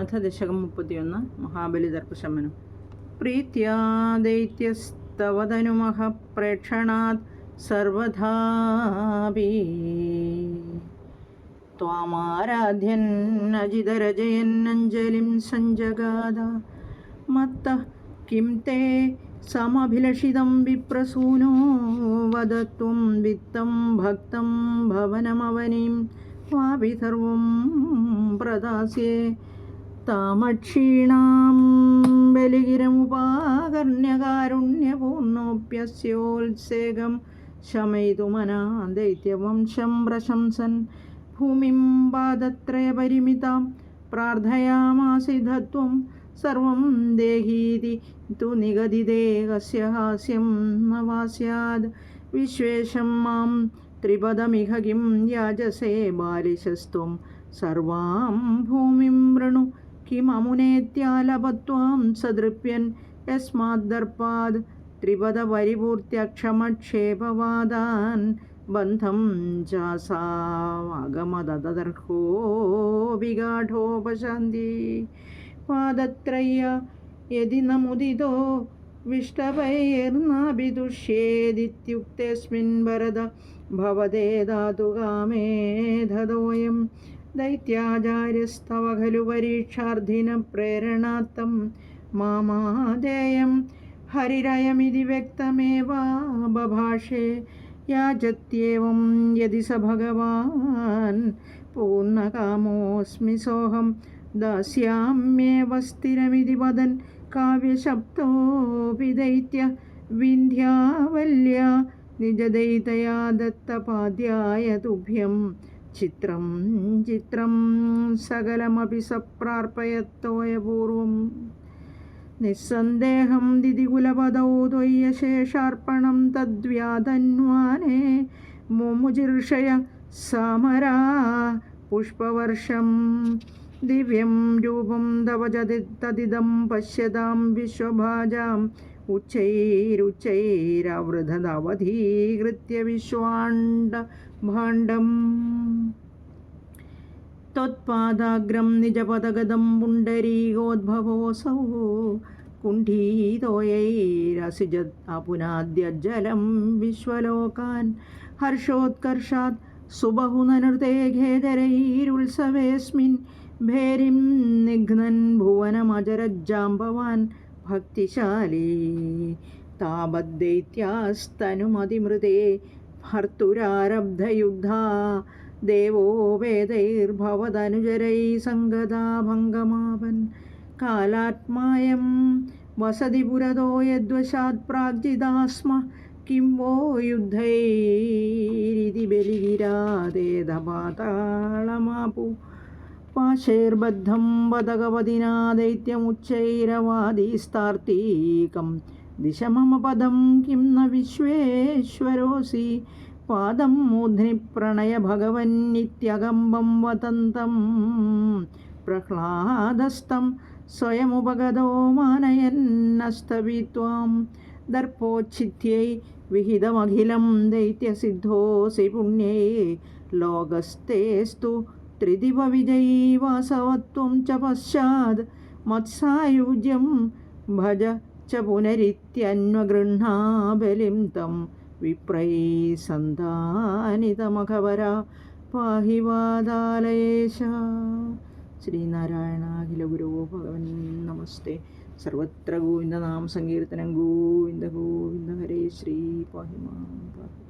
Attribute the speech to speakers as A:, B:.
A: അഥ ദശകം മുപ്പത്തിയൊന്ന് മഹാബലി ദർപ്പശമനം പ്രീത്യാ ദൈത്യസ്തവതനുമഹ പ്രേക്ഷണാത് സർവധാപി. ത്വാമാരാധ്യന്നജിതരജയന്നഞ്ജലിം സഞ്ജഗാദ മത്ത കിം തേ സമഭിലഷിതം വിപ്രസൂനോ വദത്വം വിത്തം ഭക്തം ഭവനമവനിം വാപി പ്രദാസ്യേ താമക്ഷീണാം ബലിഗിരമുപാകർണ്യകാരുണ്യപൂർണോപ്യസ്യോത്സേകം ശമയിതുമനാ ദൈത്യവംശം പ്രശംസൻ. ഭൂമിം പാദത്രയപരിമിതം പ്രാർത്ഥയാമാസിധത്വം സർവം ദേഹീതി തു നിഗതിതേ ഹാസ്യം നവാസ്യാദ്. വിശ്വേഷം മാം ത്രിപദമിഹ യാജസേ ബാലിശസ്ത്വം. സർവാം ഭൂമിം വൃണു കിമമുനേത്യാലപത്വാം സദൃപ്യൻ യസ്മാദ്ദർപ്പാത് ത്രിപദപരിപൂർത്യക്ഷമക്ഷേപവാദാൻ ബന്ധം ജാസാഗമദർഹോ വിഗാഠോപശാന്തി പാദത്രയ്യ യതി നമുദിതോ വിഷ്ടപൈർനാഭിതുഷ്യേദിത്യുക്തേസ്മിൻ വരദ ഭവതേ ധാതുകാമേധതോയം विष्टवैर्नाभिदुष्येदित्युक्तेऽस्मिन् वरद भवते धातुकामे धदोऽयं दैत्याचार्यस्तव खलु परीक्षार्थिन प्रेरणात्तं मामादेयं हरिरयमिति व्यक्तमेव बभाषे याचत्येवं यदि स भगवान् पूर्णकामोऽस्मि सोऽहं दास्याम्येव स्थिरमिति वदन् काव्यशब्दोऽपि दैत्य विन्ध्यावल्या निजदैतया दत्तपाद्याय तुभ्यं ചിത്രം ചിത്രം സകലമപി സപ്രാർപ്പയത്തോയപൂർവം നിസ്സന്ദേഹം ദിതികുലപദൗ ത്വയ്യശേഷാർപ്പണം തദ്വ്യാതന്വാനേ മുമുചീർഷയ സമരാ പുഷ്പവർഷം. ദിവ്യം രൂപം തവചതി തതിദം പശ്യതാം വിശ്വഭാജാം उच्चैरुच्चैरवृधदवधीकृत्य विश्वाण्ड भाण्डम्। त्वत्पादाग्रं निजपदगदं पुण्डरीगोद्भवोऽसौ कुण्ठीतोयैरसिजत् अपुनाद्यज्जलं विश्वलोकान्। हर्षोत्कर्षात् सुबहुननृतेघेदरैरुत्सवेऽस्मिन् भेरिं निघ्नन् भुवनमजरज्जाम्बवान्। ഭക്തിശാലീ. താപദ്ദൈത്യാസ്തനുമതിമൃതേ ഭർത്തുരാരബ്ധയുദ്ധ. ദേവോ വേദൈർഭവതനുജരൈ സംഗതാഭംഗമാപൻ. കാലാത്മായം വസതി പുരതോ യദ്വശാത് പ്രാഗ്ജിതാസ്മ കിം വോ യുദ്ധൈരിതി ബലിഗിരാതേ ദാതാളമാപു ശേർബദ്ധം വദകവതിനാ ദൈത്യമുച്ചൈരവാദീസ്താർത്തീകം ദിശ മമ പദം കിം ന വിശ്വേശ്വരോസി. പാദം മൂർധ്നി പ്രണയ ഭഗവന്നിത്യകമ്പം വതന്തം. പ്രഹ്ലാദസ്തം സ്വയമുപഗതോ മാനയന്നസ്തവിത്വാം ദർപ്പോച്ഛിത്यै വിഹിതമഖിലം ദൈത്യസിദ്ധോസി പുണ്യേ. ലോകസ്തേസ്തു ത്രിദിവവിജയീ വാസവത്വം ച പശ്ചാത് മത്സായുജ്യം ഭജ च पुनरित्यन्वगृह्णा बलिं तं विप्रैः सन्तानितमखवरा पाहि वादालयेश ശ്രീനാരായണാഖിലഗുരോ ഭഗവൻ നമസ്തേ സർവത്ര ഗോവിന്ദനാമ സങ്കീർത്തനം ഗോവിന്ദ ഗോവിന്ദ ഹരേ ശ്രീ പാഹിമാ പാഹി